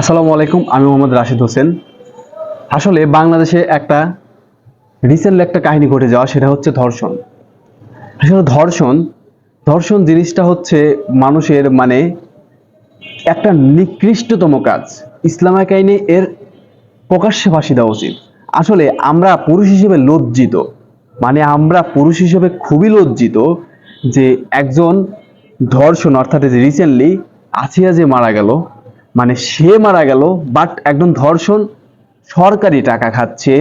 আসসালামু আলাইকুম, আমি মোহাম্মদ রাশিদ হোসেন। আসলে বাংলাদেশে একটা রিসেন্টলি একটা কাহিনী ঘটে যাওয়া, সেটা হচ্ছে ধর্ষণ। আসলে ধর্ষণ ধর্ষণ জিনিসটা হচ্ছে মানুষের মানে একটা নিকৃষ্টতম কাজ। ইসলামিক আইনে এর প্রকাশ্যে ফাঁসি দেওয়া উচিত। আসলে আমরা পুরুষ হিসেবে লজ্জিত মানে আমরা পুরুষ হিসেবে খুবই লজ্জিত যে একজন ধর্ষণ, অর্থাৎ রিসেন্টলি আসিয়া যে মারা গেল মানে সে মারা গেল বাট একদম ধর্ষণ সরকারি টাকা খাচ্ছে।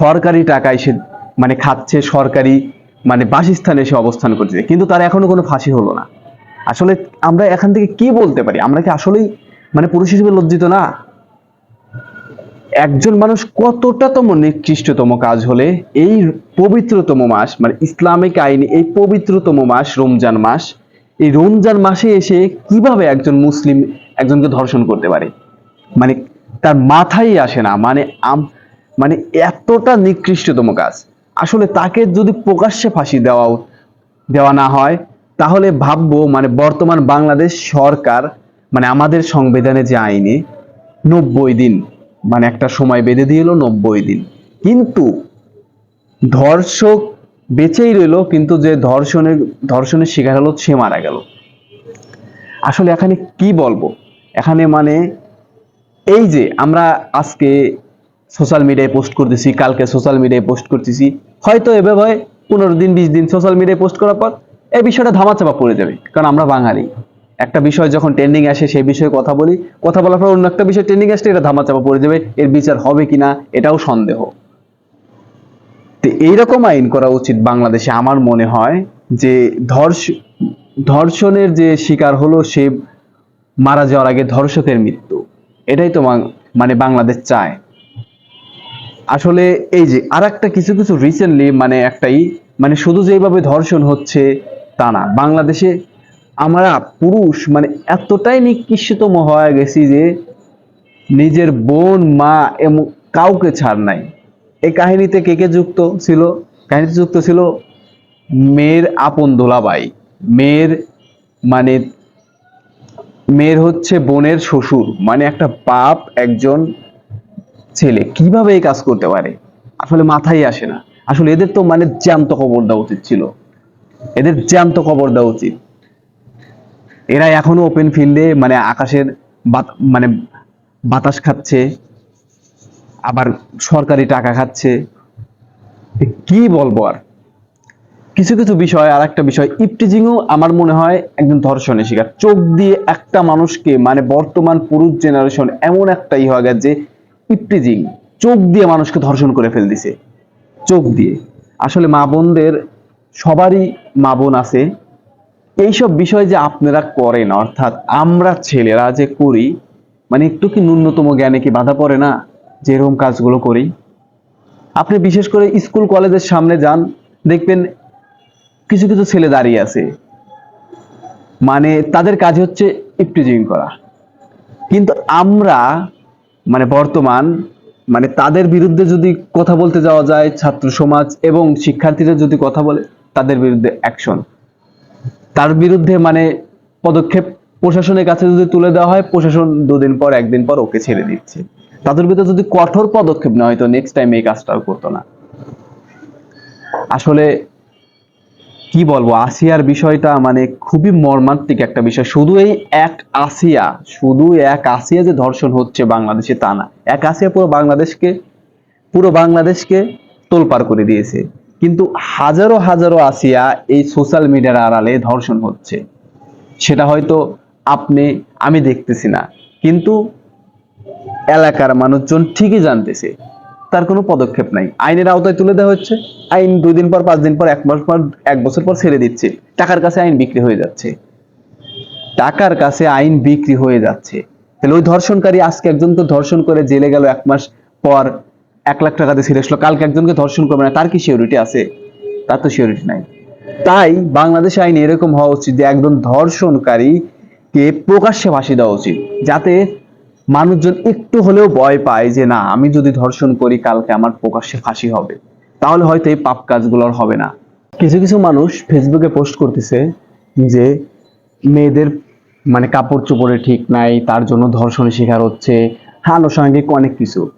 সরকারি টাকায় সে মানে খাচ্ছে সরকারি মানে বাসস্থানে সে অবস্থান করছে কিন্তু তার এখনও কোনো ফাঁসি হলো না। আসলে আমরা এখান থেকে কি বলতে পারি? আমরা কি আসলেই মানে পুরুষ হিসেবে লজ্জিত না? একজন মানুষ কতটাতম নিকৃষ্টতম কাজ হলে এই পবিত্রতম মাস মানে ইসলামিক আইনে, এই পবিত্রতম মাস, রমজান মাস, এই রমজান মাসে এসে কীভাবে একজন মুসলিম একজনকে ধর্ষণ করতে পারে। মানে তার মাথায় আসে না মানে মানে এতটা নিকৃষ্টতম কাজ। আসলে তাকে যদি প্রকাশ্যে ফাঁসি দেওয়া দেওয়া না হয়, তাহলে ভাববো মানে বর্তমান বাংলাদেশ সরকার মানে আমাদের সংবিধানে যে আইনে নব্বই দিন মানে একটা সময় বেঁধে দিয়ে এলো নব্বই দিন। কিন্তু ধর্ষক বেঁচেই রইল, কিন্তু যে ধর্ষণের ধর্ষণের শিকার হলো সে মারা গেল। আসলে এখানে কি বলব? এখানে মানে এই যে আমরা আজকে সোশ্যাল মিডিয়ায় পোস্ট করতেছি, কালকে সোশ্যাল মিডিয়ায় পোস্ট করতেছি, হয়তো এভাবে পনেরো দিন, বিশ দিন সোশ্যাল মিডিয়ায় পোস্ট করার পর এই বিষয়টা ধামাচাপা পড়ে যাবে। কারণ আমরা বাঙালি। একটা বিষয় যখন ট্রেন্ডিং আসে, সেই বিষয়ে কথা বলি, কথা বলার পর অন্য একটা বিষয় ট্রেন্ডিং আসলে এটা ধামাচাপা পড়ে যাবে, এর বিচার হবে কিনা এটাও সন্দেহ। তো এইরকম আইন করা উচিত বাংলাদেশে আমার মনে হয় যে ধর্ষ ধর্ষণের যে শিকার হলো সে মারা যাওয়ার আগে ধর্ষকের মৃত্যু। এটাই তো মানে বাংলাদেশ চায়। আসলে এই যে আর একটা কিছু কিছু রিসেন্টলি মানে একটাই মানে শুধু যেভাবে ধর্ষণ হচ্ছে তা না। বাংলাদেশে আমরা পুরুষ মানে এতটাই নিকৃষ্টতম হয়ে গেছি যে নিজের বোন, মা এবং কাউকে ছাড় নাই। এই কাহিনীতে কে কে যুক্ত ছিল? কাহিনীতে যুক্ত ছিল মেয়ের আপন দোলাবাই। মেয়ের মানে মেয়ের হচ্ছে বোনের শ্বশুর মানে একটা বাপ, একজন ছেলে। কীভাবে এই কাজ করতে পারে? আসলে মাথায় আসে না। আসলে এদের তো মানে জ্যান্ত খবর দেওয়া উচিত ছিল। এদের জ্যান্ত খবর দেওয়া উচিত। এরা এখনও ওপেন ফিল্ডে মানে আকাশের মানে বাতাস খাচ্ছে, আবার সরকারি টাকা খাচ্ছে। কি বলব আর? কিছু কিছু বিষয় আর একটা বিষয়, ইপটিজিংও আমার মনে হয় একজন ধর্ষণের শিকার। চোখ দিয়ে একটা মানুষকে মানে বর্তমান পুরুষ জেনারেশন এমন একটাই হয়ে গেছে যে ইপটিজিং, চোখ দিয়ে মানুষকে ধর্ষণ করে ফেল দিছে। চোখ দিয়ে। আসলে মা বোনদের, সবারই মা বোন আছে। এইসব বিষয় যে আপনারা করেন, অর্থাৎ আমরা ছেলেরা যে করি মানে একটু কি ন্যূনতম জ্ঞানে কি বাধা পড়ে না যে এরকম কাজগুলো করি? আপনি বিশেষ করে স্কুল, কলেজের সামনে যান, দেখবেন কিছু কিছু ছেলে দাঁড়িয়ে আছে। মানে তাদের কাজ হচ্ছে ইপটিজিং করা। কিন্তু আমরা মানে বর্তমান মানে তাদের বিরুদ্ধে যদি কথা বলতে যাওয়া যায়, ছাত্র সমাজ এবং শিক্ষার্থীরা যদি কথা বলে, তাদের বিরুদ্ধে অ্যাকশন তার বিরুদ্ধে মানে পদক্ষেপ প্রশাসনের কাছে যদি তুলে দেওয়া হয়, প্রশাসন দুদিন পর, একদিন পর ওকে ছেড়ে দিচ্ছে। তাদের বিরুদ্ধে যদি কঠোর পদক্ষেপ নেওয়া হয়তো নেক্সট টাইম এই কাজটাও করতো না। আসলে কি বলব, আসিয়ার বিষয়টা মানে খুবই মর্মান্তিক একটা বিষয়। শুধু এই এক আসিয়া, শুধু এক আসিয়া যে ধর্ষণ হচ্ছে বাংলাদেশে তা না, এক আসিয়া পুরো বাংলাদেশকে পুরো বাংলাদেশকে তোলপাড় করে দিয়েছে। কিন্তু হাজারো হাজারো আসিয়া এই সোশ্যাল মিডিয়ার আড়ালে ধর্ষণ হচ্ছে। সেটা হয়তো আপনি, আমি দেখতেছি না। কিন্তু এলাকার মানুষজন ঠিকই জানতেছে। তার কোনো পদক্ষেপ নাই। আইনের আওতায় তুলে দেওয়া হচ্ছে। আইন দুই দিন পর, পাঁচ দিন পর, এক মাস পর, এক বছর পর ছেড়ে দিচ্ছে। টাকার কাছে আইন বিক্রি হয়ে যাচ্ছে। টাকার কাছে আইন বিক্রি হয়ে যাচ্ছে। তাহলে ওই ধর্ষণকারী আজকে একজনকে ধর্ষণ করে জেলে গেল এক মাস পর, এক লাখ টাকাতে ছেড়ে আসলো। কালকে একজনকে ধর্ষণ করবে না, তার কি সিওরিটি আছে? তার তো সিওরিটি নাই। তাই বাংলাদেশ আইন এরকম হওয়া উচিত যে একজন ধর্ষণকারীকে প্রকাশ্যে ফাঁসি দেওয়া উচিত, যাতে মানুষজন একটু হলেও ভয় পায় যে, না, আমি যদি ধর্ষণ করি, কালকে আমার প্রকাশ্যে ফাঁসি হবে। তাহলে হয়তো এই পাপ কাজগুলো আর হবে না। কিছু কিছু মানুষ ফেসবুকে পোস্ট করতেছে যে, মেয়েদের মানে কাপড় চোপড়ে ঠিক নাই, তার জন্য ধর্ষণের শিকার হচ্ছে হ্যাঁ আনুষঙ্গিক অনেক কিছু।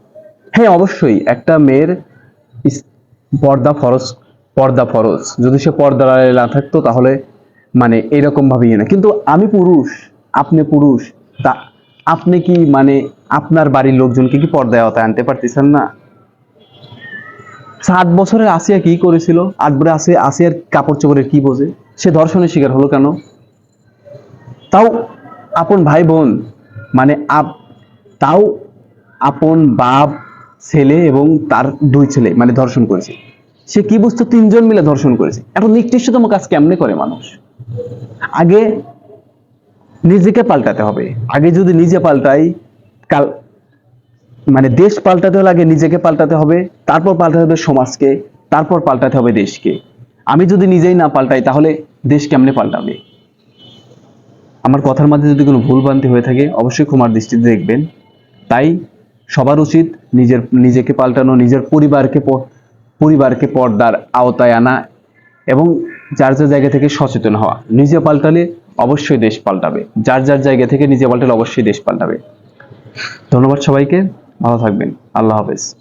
হ্যাঁ অবশ্যই একটা মেয়ের পর্দা ফরজ পর্দা ফরজ। যদি সে আড়ালে না থাকতো, তাহলে মানে এরকম ভাবে না। কিন্তু আমি পুরুষ, আপনি পুরুষ, তা আপনি কি মানে আপনার বাড়ির লোকজনকে কি পর্দায় আওতায় আনতে পারতেছেন না? সাত বছরের আসিয়া কি করেছিল? আট বছরে আসিয়া আসিয়ার কাপড় চোপড়ের কি বোঝে? সে ধর্ষণের শিকার হলো কেন? তাও আপন ভাই বোন মানে আপ, তাও আপন বাপ, ছেলে এবং তার দুই ছেলে মানে ধর্ষণ করেছে। সে কি বুঝতো তিনজন মিলে ধর্ষণ করেছে? এত নিকৃষ্টতম কাজ কেমনে করে মানুষ? আগে নিজেকে পাল্টাতে হবে। আগে যদি নিজে পাল্টাই, কাল মানে দেশ পাল্টাতে হলে আগে নিজেকে পাল্টাতে হবে, তারপর পাল্টাতে হবে সমাজকে, তারপর পাল্টাতে হবে দেশকে। আমি যদি নিজেই না পাল্টাই, তাহলে দেশ কেমনে পাল্টাবে? আমার কথার মধ্যে যদি কোনো ভুল ভ্রান্তি হয়ে থাকে, অবশ্যই ক্ষমার দৃষ্টিতে দেখবেন। তাই সবার উচিত নিজের, নিজেকে পাল্টানো, নিজের পরিবারকে পরিবারকে পর্দার আওতায় আনা এবং যার যার জায়গা থেকে সচেতন হওয়া। নিজে পাল্টালে অবশ্যই দেশ পাল্টাবে। যার যার জায়গা থেকে নিজে পাল্টালে অবশ্যই দেশ পাল্টাবে। ধন্যবাদ সবাইকে। ভালো থাকবেন। আল্লাহ হাফেজ।